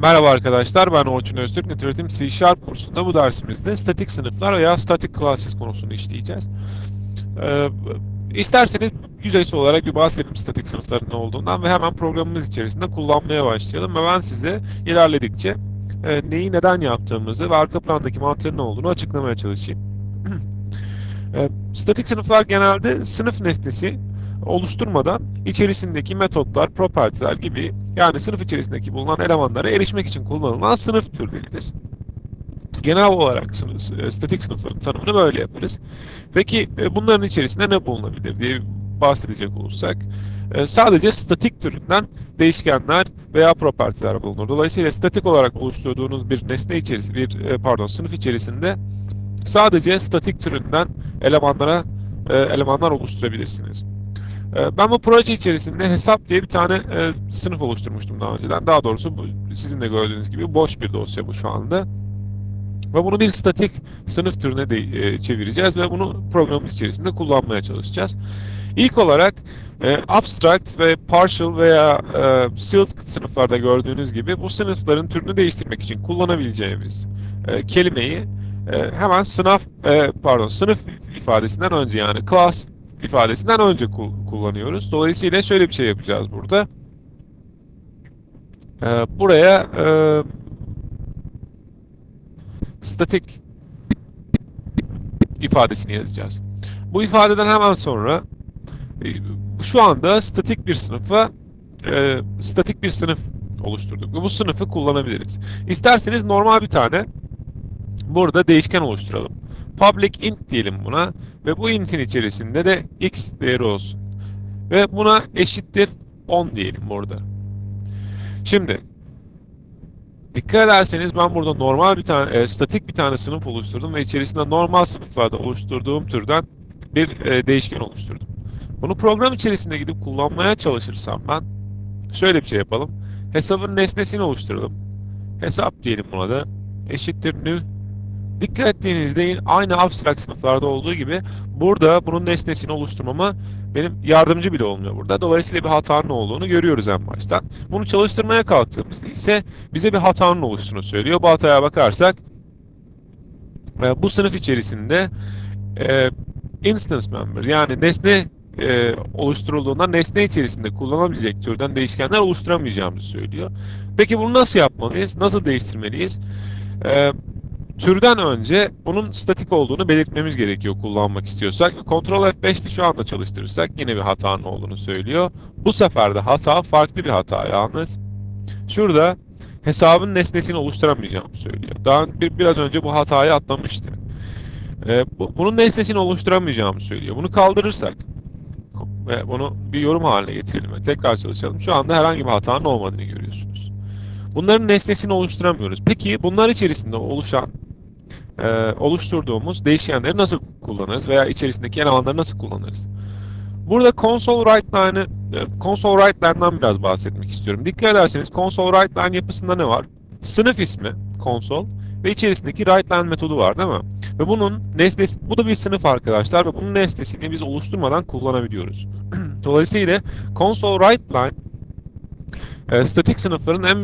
Merhaba arkadaşlar, ben Orçun Öztürk. Nötralitim C Sharp kursunda bu dersimizde statik sınıflar veya static classes konusunu işleyeceğiz. Ee, isterseniz yüzeysel olarak bir bahsedelim statik sınıfların ne olduğundan ve hemen programımız içerisinde kullanmaya başlayalım. Ve ben size ilerledikçe e, neyi neden yaptığımızı ve arka plandaki mantığın ne olduğunu açıklamaya çalışayım. e, statik sınıflar genelde sınıf nesnesi oluşturmadan içerisindeki metotlar, propertiler gibi yani sınıf içerisindeki bulunan elemanlara erişmek için kullanılan sınıf türleridir. Genel olarak sınıf, e, statik sınıfların tanımını böyle yaparız. Peki e, bunların içerisinde ne bulunabilir diye bahsedecek olursak e, sadece statik türünden değişkenler veya propertiler bulunur. Dolayısıyla statik olarak oluşturduğunuz bir nesne içerisinde, bir pardon sınıf içerisinde sadece statik türünden elemanlara elemanlar oluşturabilirsiniz. E, Ben bu proje içerisinde hesap diye bir tane e, sınıf oluşturmuştum daha önceden. Daha doğrusu sizin de gördüğünüz gibi boş bir dosya bu şu anda. Ve bunu bir statik sınıf türüne de e, çevireceğiz ve bunu programımız içerisinde kullanmaya çalışacağız. İlk olarak e, abstract ve partial veya e, sealed sınıflarda gördüğünüz gibi bu sınıfların türünü değiştirmek için kullanabileceğimiz kelimeyi hemen sınav e, pardon sınıf ifadesinden önce yani class ifadesinden önce kul- kullanıyoruz. Dolayısıyla şöyle bir şey yapacağız burada. Ee, buraya e, statik ifadesini yazacağız. Bu ifadeden hemen sonra e, şu anda statik bir sınıfa e, statik bir sınıf oluşturduk bu sınıfı kullanabiliriz. İsterseniz normal bir tane burada değişken oluşturalım. Public int diyelim buna ve bu int'in içerisinde de x değeri olsun. Ve buna eşittir 10 diyelim burada. Şimdi dikkat ederseniz ben burada normal bir tane e, statik bir tane sınıf oluşturdum ve içerisinde normal sınıflarda oluşturduğum türden bir e, değişken oluşturdum. Bunu program içerisinde gidip kullanmaya çalışırsam ben şöyle bir şey yapalım. Hesabın nesnesini oluşturalım. Hesap diyelim buna da eşittir new Dikkat ettiğinizde yine aynı abstract sınıflarda olduğu gibi burada bunun nesnesini oluşturmama benim yardımcı bile olmuyor burada. Dolayısıyla bir hatanın olduğunu görüyoruz en baştan. Bunu çalıştırmaya kalktığımızda ise bize bir hatanın oluştuğunu söylüyor. Bu hataya bakarsak e, bu sınıf içerisinde e, instance member yani nesne e, oluşturulduğunda nesne içerisinde kullanabilecek türden değişkenler oluşturamayacağımızı söylüyor. Peki bunu nasıl yapmalıyız? Nasıl değiştirmeliyiz? E, türden önce bunun statik olduğunu belirtmemiz gerekiyor kullanmak istiyorsak. Ctrl F5'te şu anda çalıştırırsak yine bir hatanın olduğunu söylüyor. Bu sefer de hata farklı bir hata yalnız. Şurada hesabın nesnesini oluşturamayacağımı söylüyor. Daha bir, biraz önce bu hatayı atlamıştı. Ee, bu, bunun nesnesini oluşturamayacağımı söylüyor. Bunu kaldırırsak ve bunu bir yorum haline getirelim tekrar çalışalım. Şu anda herhangi bir hatanın olmadığını görüyorsunuz. Bunların nesnesini oluşturamıyoruz. Peki bunlar içerisinde oluşan e, oluşturduğumuz değişkenleri nasıl kullanırız veya içerisindeki elemanları nasıl kullanırız? Burada console write line'ı e, console write line'dan biraz bahsetmek istiyorum. Dikkat ederseniz console write line yapısında ne var? Sınıf ismi console ve içerisindeki write line metodu var değil mi? Ve bunun nesnesi bu da bir sınıf arkadaşlar ve bunun nesnesini biz oluşturmadan kullanabiliyoruz. Dolayısıyla console write line e, statik sınıfların en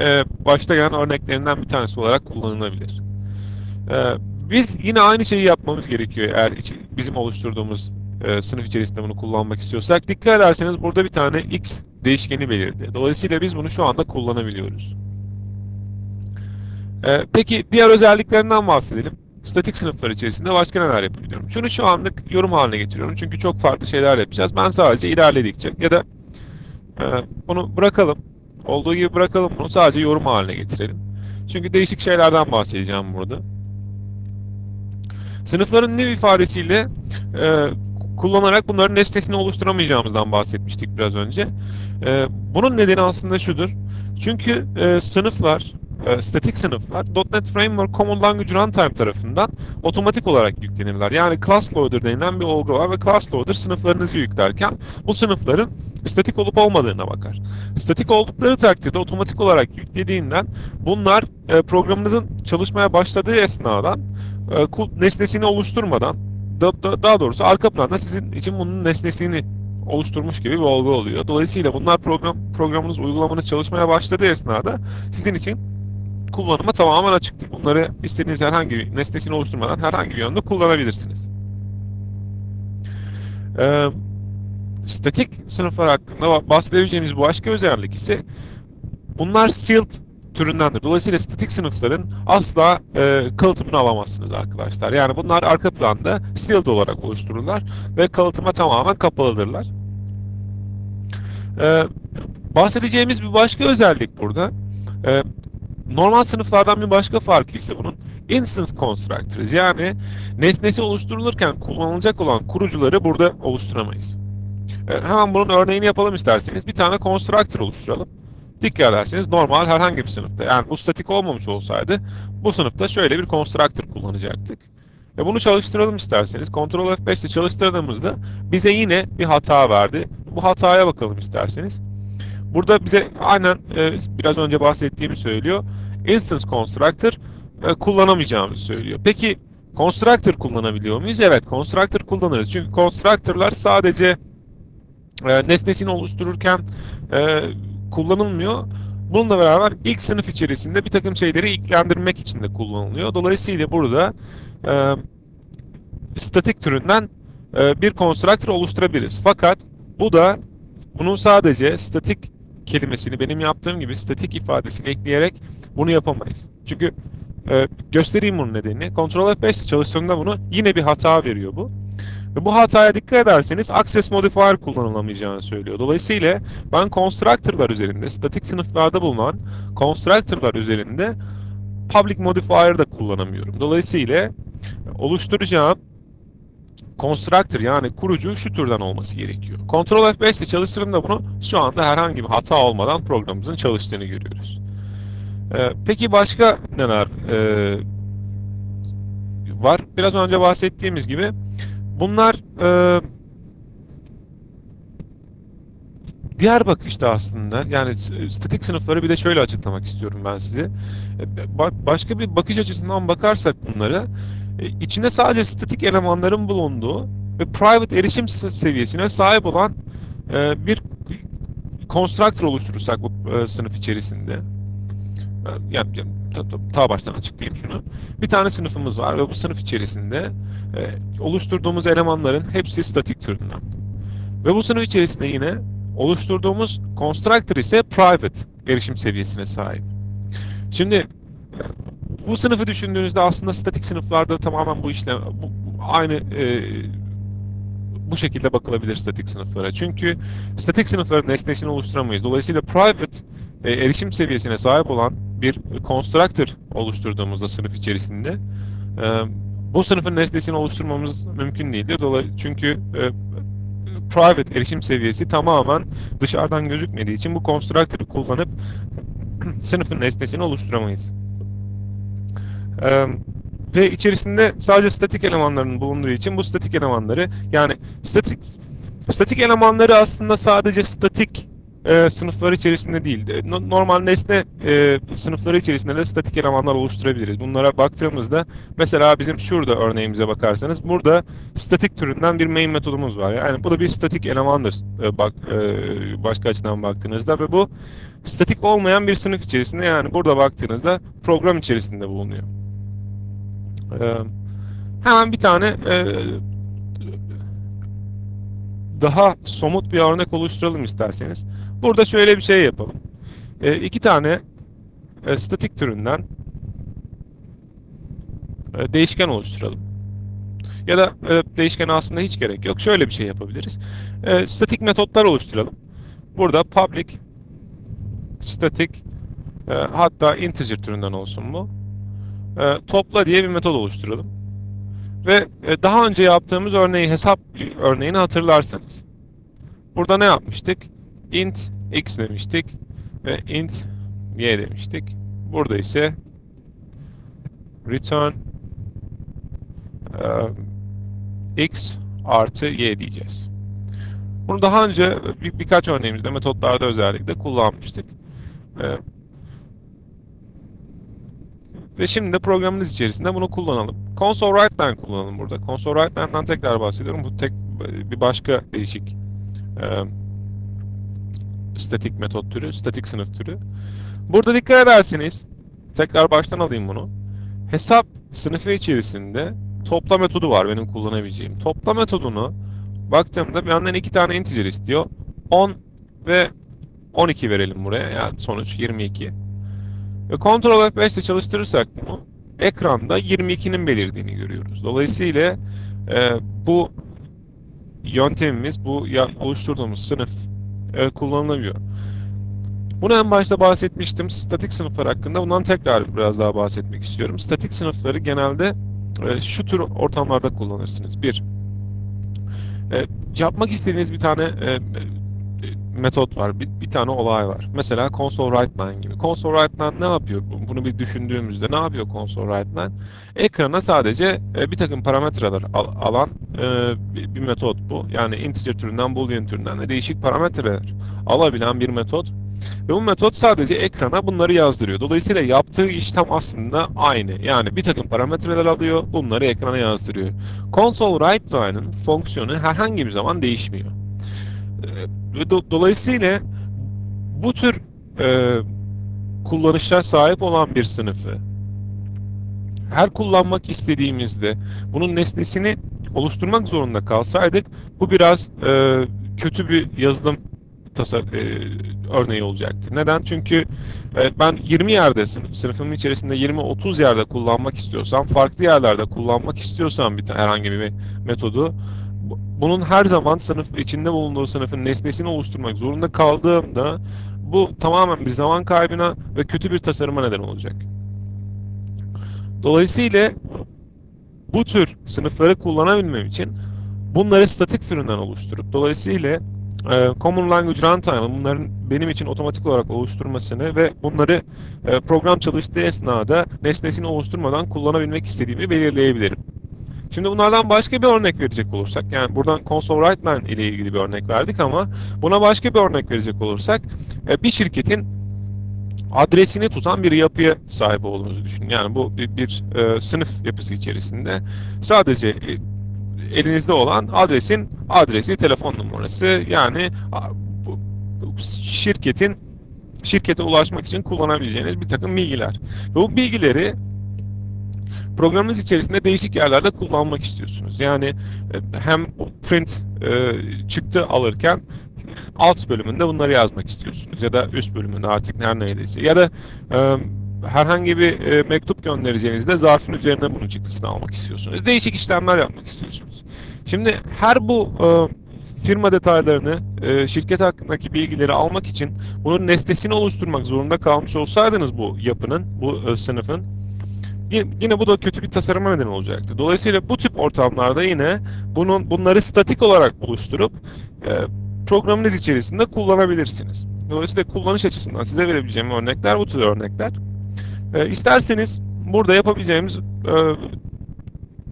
e, başta gelen örneklerinden bir tanesi olarak kullanılabilir. E, biz yine aynı şeyi yapmamız gerekiyor eğer bizim oluşturduğumuz e, sınıf içerisinde bunu kullanmak istiyorsak. Dikkat ederseniz burada bir tane x değişkeni belirdi. Dolayısıyla biz bunu şu anda kullanabiliyoruz. E, peki diğer özelliklerinden bahsedelim. Statik sınıflar içerisinde başka neler yapabiliyorum? Şunu şu anlık yorum haline getiriyorum çünkü çok farklı şeyler yapacağız. Ben sadece ilerledikçe ya da e, bunu bırakalım. Olduğu gibi bırakalım bunu sadece yorum haline getirelim. Çünkü değişik şeylerden bahsedeceğim burada. Sınıfların new ifadesiyle e, kullanarak bunların nesnesini oluşturamayacağımızdan bahsetmiştik biraz önce. E, bunun nedeni aslında şudur. Çünkü e, sınıflar, e, statik sınıflar .NET Framework Common Language Runtime tarafından otomatik olarak yüklenirler. Yani class loader denilen bir olgu var ve class loader sınıflarınızı yüklerken bu sınıfların statik olup olmadığına bakar. Statik oldukları takdirde otomatik olarak yüklediğinden bunlar e, programınızın çalışmaya başladığı esnadan e, kul- nesnesini oluşturmadan da- da- daha doğrusu arka planda sizin için bunun nesnesini oluşturmuş gibi bir olgu oluyor. Dolayısıyla bunlar program programınız, uygulamanız çalışmaya başladığı esnada sizin için kullanıma tamamen açıktır. Bunları istediğiniz herhangi bir nesnesini oluşturmadan herhangi bir yönde kullanabilirsiniz. Ee, statik sınıflar hakkında bahsedebileceğimiz bu başka özellik ise bunlar sealed türündendir. Dolayısıyla statik sınıfların asla e, kalıtımını alamazsınız arkadaşlar. Yani bunlar arka planda sealed olarak oluştururlar ve kalıtıma tamamen kapalıdırlar. Ee, bahsedeceğimiz bir başka özellik burada. Ee, normal sınıflardan bir başka farkı ise bunun instance constructors yani nesnesi oluşturulurken kullanılacak olan kurucuları burada oluşturamayız. Ee, hemen bunun örneğini yapalım isterseniz. Bir tane constructor oluşturalım. Dikkat ederseniz normal herhangi bir sınıfta yani bu statik olmamış olsaydı bu sınıfta şöyle bir constructor kullanacaktık. Ve bunu çalıştıralım isterseniz. Ctrl F5 ile çalıştırdığımızda bize yine bir hata verdi. Bu hataya bakalım isterseniz. Burada bize aynen e, biraz önce bahsettiğimi söylüyor. Instance Constructor e, kullanamayacağımızı söylüyor. Peki Constructor kullanabiliyor muyuz? Evet, Constructor kullanırız. Çünkü Constructor'lar sadece e, nesnesini oluştururken kullanılmıyor. Bununla beraber ilk sınıf içerisinde bir takım şeyleri ilklendirmek için de kullanılıyor. Dolayısıyla burada e, statik türünden e, bir constructor oluşturabiliriz. Fakat bu da bunu sadece statik kelimesini benim yaptığım gibi statik ifadesini ekleyerek bunu yapamayız. Çünkü e, göstereyim bunun nedenini. Ctrl F5 ile çalıştığımda bunu yine bir hata veriyor bu. Ve bu hataya dikkat ederseniz access modifier kullanılamayacağını söylüyor. Dolayısıyla ben constructor'lar üzerinde, statik sınıflarda bulunan constructor'lar üzerinde public modifier da kullanamıyorum. Dolayısıyla oluşturacağım constructor yani kurucu şu türden olması gerekiyor. Ctrl F5 ile çalıştırdığımda bunu şu anda herhangi bir hata olmadan programımızın çalıştığını görüyoruz. Ee, peki başka neler ee, var? Biraz önce bahsettiğimiz gibi bunlar ee, diğer bakışta aslında yani statik sınıfları bir de şöyle açıklamak istiyorum ben size. Başka bir bakış açısından bakarsak bunları içinde sadece statik elemanların bulunduğu ve private erişim seviyesine sahip olan bir constructor oluşturursak bu sınıf içerisinde yani, yani ta, ta, ta baştan açıklayayım şunu. Bir tane sınıfımız var ve bu sınıf içerisinde e, oluşturduğumuz elemanların hepsi statik türünden. Ve bu sınıf içerisinde yine oluşturduğumuz constructor ise private erişim seviyesine sahip. Şimdi bu sınıfı düşündüğünüzde aslında statik sınıflarda tamamen bu işlem bu, aynı e, bu şekilde bakılabilir statik sınıflara. Çünkü statik sınıfların nesnesini oluşturamayız. Dolayısıyla private e, erişim seviyesine sahip olan bir constructor oluşturduğumuzda sınıf içerisinde e, bu sınıfın nesnesini oluşturmamız mümkün değildir. Dolayısıyla çünkü e, private erişim seviyesi tamamen dışarıdan gözükmediği için bu constructor'ı kullanıp sınıfın nesnesini oluşturamayız. Ee, ve içerisinde sadece statik elemanların bulunduğu için bu statik elemanları yani statik statik elemanları aslında sadece statik e, sınıfları içerisinde değil. No, normal nesne e, sınıfları içerisinde de statik elemanlar oluşturabiliriz. Bunlara baktığımızda mesela bizim şurada örneğimize bakarsanız burada statik türünden bir main metodumuz var. Yani bu da bir statik elemandır e, bak e, başka açıdan baktığınızda ve bu statik olmayan bir sınıf içerisinde yani burada baktığınızda program içerisinde bulunuyor. Ee, hemen bir tane e, daha somut bir örnek oluşturalım isterseniz. Burada şöyle bir şey yapalım. E, iki tane e, statik türünden e, değişken oluşturalım. Ya da e, değişken aslında hiç gerek yok. Şöyle bir şey yapabiliriz. E, statik metotlar oluşturalım. Burada public static e, hatta integer türünden olsun bu e, topla diye bir metod oluşturalım. Ve e, daha önce yaptığımız örneği hesap örneğini hatırlarsanız. Burada ne yapmıştık? int x demiştik ve int y demiştik. Burada ise return e, x artı y diyeceğiz. Bunu daha önce bir, birkaç örneğimizde metotlarda özellikle kullanmıştık. E, ve şimdi de programımız içerisinde bunu kullanalım. Console write line kullanalım burada. Console write line'dan tekrar bahsediyorum. Bu tek bir başka değişik e, statik metot türü, statik sınıf türü. Burada dikkat ederseniz, tekrar baştan alayım bunu. Hesap sınıfı içerisinde topla metodu var benim kullanabileceğim. Topla metodunu baktığımda benden iki tane integer istiyor. 10 ve 12 verelim buraya. Yani sonuç 22. Ve Ctrl F5 ile çalıştırırsak bunu ekranda 22'nin belirdiğini görüyoruz. Dolayısıyla e, bu yöntemimiz, bu oluşturduğumuz sınıf e, kullanılabiliyor. Bunu en başta bahsetmiştim. Statik sınıflar hakkında. Bundan tekrar biraz daha bahsetmek istiyorum. Statik sınıfları genelde e, şu tür ortamlarda kullanırsınız. Bir, e, yapmak istediğiniz bir tane e, metot var, bir, bir tane olay var. Mesela console write line gibi. Console write line ne yapıyor? Bunu bir düşündüğümüzde ne yapıyor console write line? Ekrana sadece e, bir takım parametreler al, alan e, bir, bir metot bu. Yani integer türünden, boolean türünden de değişik parametreler alabilen bir metot. Ve bu metot sadece ekrana bunları yazdırıyor. Dolayısıyla yaptığı işlem aslında aynı. Yani bir takım parametreler alıyor, bunları ekrana yazdırıyor. Console write line'ın fonksiyonu herhangi bir zaman değişmiyor. Ve do- dolayısıyla bu tür e, kullanışlar sahip olan bir sınıfı her kullanmak istediğimizde bunun nesnesini oluşturmak zorunda kalsaydık bu biraz e, kötü bir yazılım tasar e, örneği olacaktı. Neden? Çünkü e, ben 20 yerde sınıf, sınıfımın içerisinde 20-30 yerde kullanmak istiyorsam, farklı yerlerde kullanmak istiyorsam bir herhangi bir metodu bunun her zaman sınıf içinde bulunduğu sınıfın nesnesini oluşturmak zorunda kaldığımda bu tamamen bir zaman kaybına ve kötü bir tasarıma neden olacak. Dolayısıyla bu tür sınıfları kullanabilmem için bunları statik türünden oluşturup dolayısıyla e, Common Language Runtime'ın bunların benim için otomatik olarak oluşturmasını ve bunları e, program çalıştığı esnada nesnesini oluşturmadan kullanabilmek istediğimi belirleyebilirim. Şimdi bunlardan başka bir örnek verecek olursak, yani buradan console line ile ilgili bir örnek verdik ama buna başka bir örnek verecek olursak, e, bir şirketin adresini tutan bir yapıya sahip olduğunuzu düşünün. Yani bu bir, bir e, sınıf yapısı içerisinde sadece e, elinizde olan adresin adresi, telefon numarası yani bu, bu şirketin şirkete ulaşmak için kullanabileceğiniz bir takım bilgiler. Ve bu bilgileri programınız içerisinde değişik yerlerde kullanmak istiyorsunuz. Yani e, hem print e, çıktı alırken alt bölümünde bunları yazmak istiyorsunuz ya da üst bölümünde artık her neydeyse ya da e, herhangi bir mektup göndereceğinizde zarfın üzerine bunun çıktısını almak istiyorsunuz. Değişik işlemler yapmak istiyorsunuz. Şimdi her bu firma detaylarını, e, şirket hakkındaki bilgileri almak için bunun nesnesini oluşturmak zorunda kalmış olsaydınız bu yapının, bu sınıfın Yine, bu da kötü bir tasarıma neden olacaktı. Dolayısıyla bu tip ortamlarda yine bunun bunları statik olarak oluşturup e, programınız içerisinde kullanabilirsiniz. Dolayısıyla kullanış açısından size verebileceğim örnekler bu tür örnekler. E, isterseniz burada yapabileceğimiz e,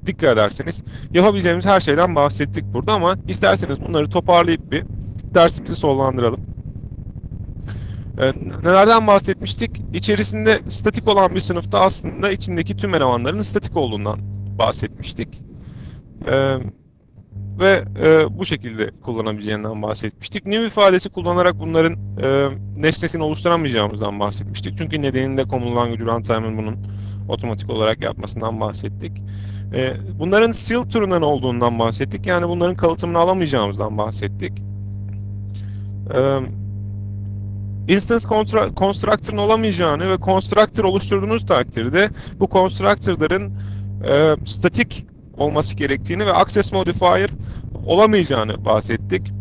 dikkat ederseniz yapabileceğimiz her şeyden bahsettik burada ama isterseniz bunları toparlayıp bir dersimizi sonlandıralım. Ee, nelerden bahsetmiştik? İçerisinde statik olan bir sınıfta aslında içindeki tüm elemanların statik olduğundan bahsetmiştik. Ee, ve e, bu şekilde kullanabileceğinden bahsetmiştik. New ifadesi kullanarak bunların e, nesnesini oluşturamayacağımızdan bahsetmiştik. Çünkü nedeninde Common Language Runtime'ın bunun otomatik olarak yapmasından bahsettik. E, bunların seal türünden olduğundan bahsettik. Yani bunların kalıtımını alamayacağımızdan bahsettik. E, instance constructor'ın olamayacağını ve constructor oluşturduğunuz takdirde bu constructor'ların e, statik olması gerektiğini ve access modifier olamayacağını bahsettik.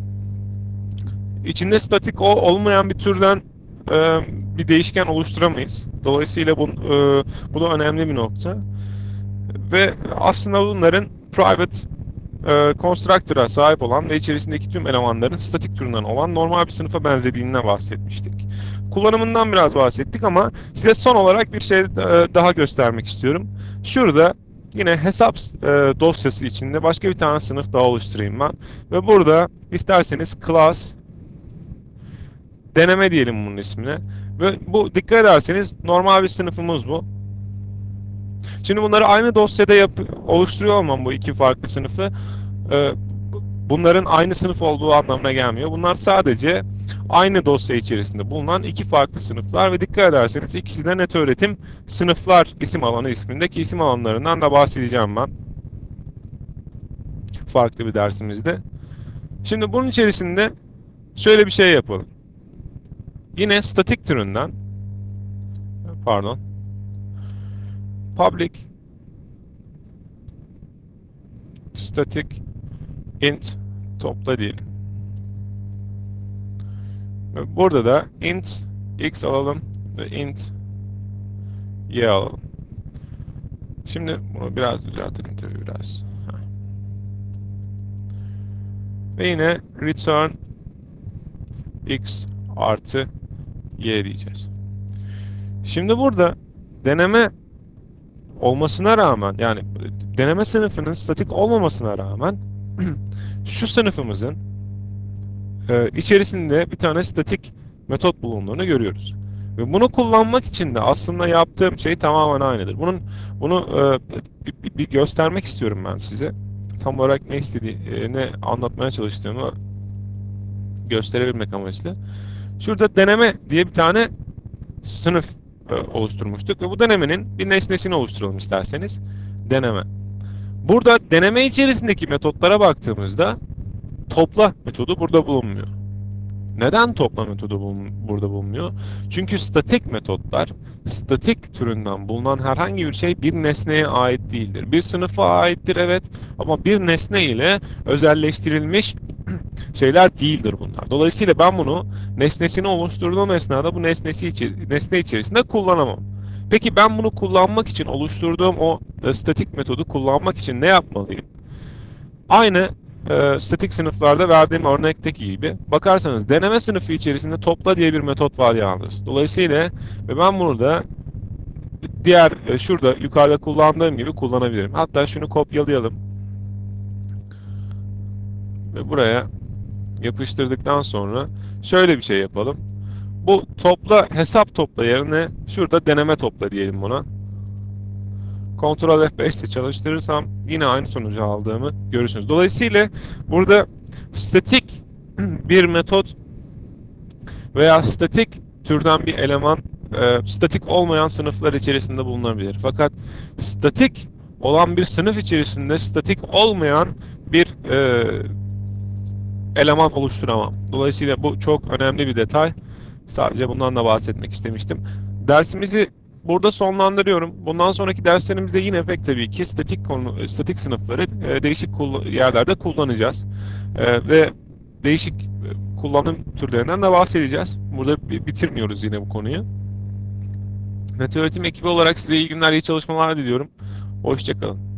İçinde statik o olmayan bir türden e, bir değişken oluşturamayız. Dolayısıyla bu, e, bu da önemli bir nokta. Ve aslında bunların private e, constructor'a sahip olan ve içerisindeki tüm elemanların statik türünden olan normal bir sınıfa benzediğine bahsetmiştik. Kullanımından biraz bahsettik ama size son olarak bir şey e, daha göstermek istiyorum. Şurada yine hesap e, dosyası içinde başka bir tane sınıf daha oluşturayım ben. Ve burada isterseniz class deneme diyelim bunun ismine. Ve bu dikkat ederseniz normal bir sınıfımız bu. Şimdi bunları aynı dosyada yap oluşturuyor olmam bu iki farklı sınıfı. Ee, bunların aynı sınıf olduğu anlamına gelmiyor. Bunlar sadece aynı dosya içerisinde bulunan iki farklı sınıflar ve dikkat ederseniz ikisi de net öğretim sınıflar isim alanı ismindeki isim alanlarından da bahsedeceğim ben. Farklı bir dersimizde. Şimdi bunun içerisinde şöyle bir şey yapalım. Yine statik türünden pardon public static int topla diyelim. Ve Burada da int x alalım ve int y alalım. Şimdi bunu biraz düzeltelim tabii biraz. Ve yine return x artı y diyeceğiz. Şimdi burada deneme olmasına rağmen yani deneme sınıfının statik olmamasına rağmen şu sınıfımızın e, içerisinde bir tane statik metot bulunduğunu görüyoruz. Ve bunu kullanmak için de aslında yaptığım şey tamamen aynıdır. Bunun bunu e, bir, bir göstermek istiyorum ben size. Tam olarak ne istediği, e, ne anlatmaya çalıştığımı gösterebilmek amaçlı. Şurada deneme diye bir tane sınıf oluşturmuştuk ve bu denemenin bir nesnesini oluşturalım isterseniz. Deneme. Burada deneme içerisindeki metotlara baktığımızda topla metodu burada bulunmuyor. Neden topla metodu burada bulunuyor? Çünkü statik metotlar, statik türünden bulunan herhangi bir şey bir nesneye ait değildir. Bir sınıfa aittir evet ama bir nesne ile özelleştirilmiş şeyler değildir bunlar. Dolayısıyla ben bunu nesnesini oluşturduğum esnada bu nesnesi içi, nesne içerisinde kullanamam. Peki ben bunu kullanmak için oluşturduğum o e, statik metodu kullanmak için ne yapmalıyım? Aynı e, statik sınıflarda verdiğim örnekteki gibi bakarsanız deneme sınıfı içerisinde topla diye bir metot var yalnız. Dolayısıyla ve ben bunu da diğer e, şurada yukarıda kullandığım gibi kullanabilirim. Hatta şunu kopyalayalım. Ve buraya yapıştırdıktan sonra şöyle bir şey yapalım. Bu topla hesap topla yerine şurada deneme topla diyelim buna. Ctrl F5 ile çalıştırırsam yine aynı sonucu aldığımı görürsünüz. Dolayısıyla burada statik bir metot veya statik türden bir eleman e, statik olmayan sınıflar içerisinde bulunabilir. Fakat statik olan bir sınıf içerisinde statik olmayan bir e, eleman oluşturamam. Dolayısıyla bu çok önemli bir detay. Sadece bundan da bahsetmek istemiştim. Dersimizi burada sonlandırıyorum. Bundan sonraki derslerimizde yine pek tabii ki statik konu, statik sınıfları e, değişik kullan- yerlerde kullanacağız. E, ve değişik e, kullanım türlerinden de bahsedeceğiz. Burada bi- bitirmiyoruz yine bu konuyu. Net öğretim ekibi olarak size iyi günler, iyi çalışmalar diliyorum. Hoşçakalın.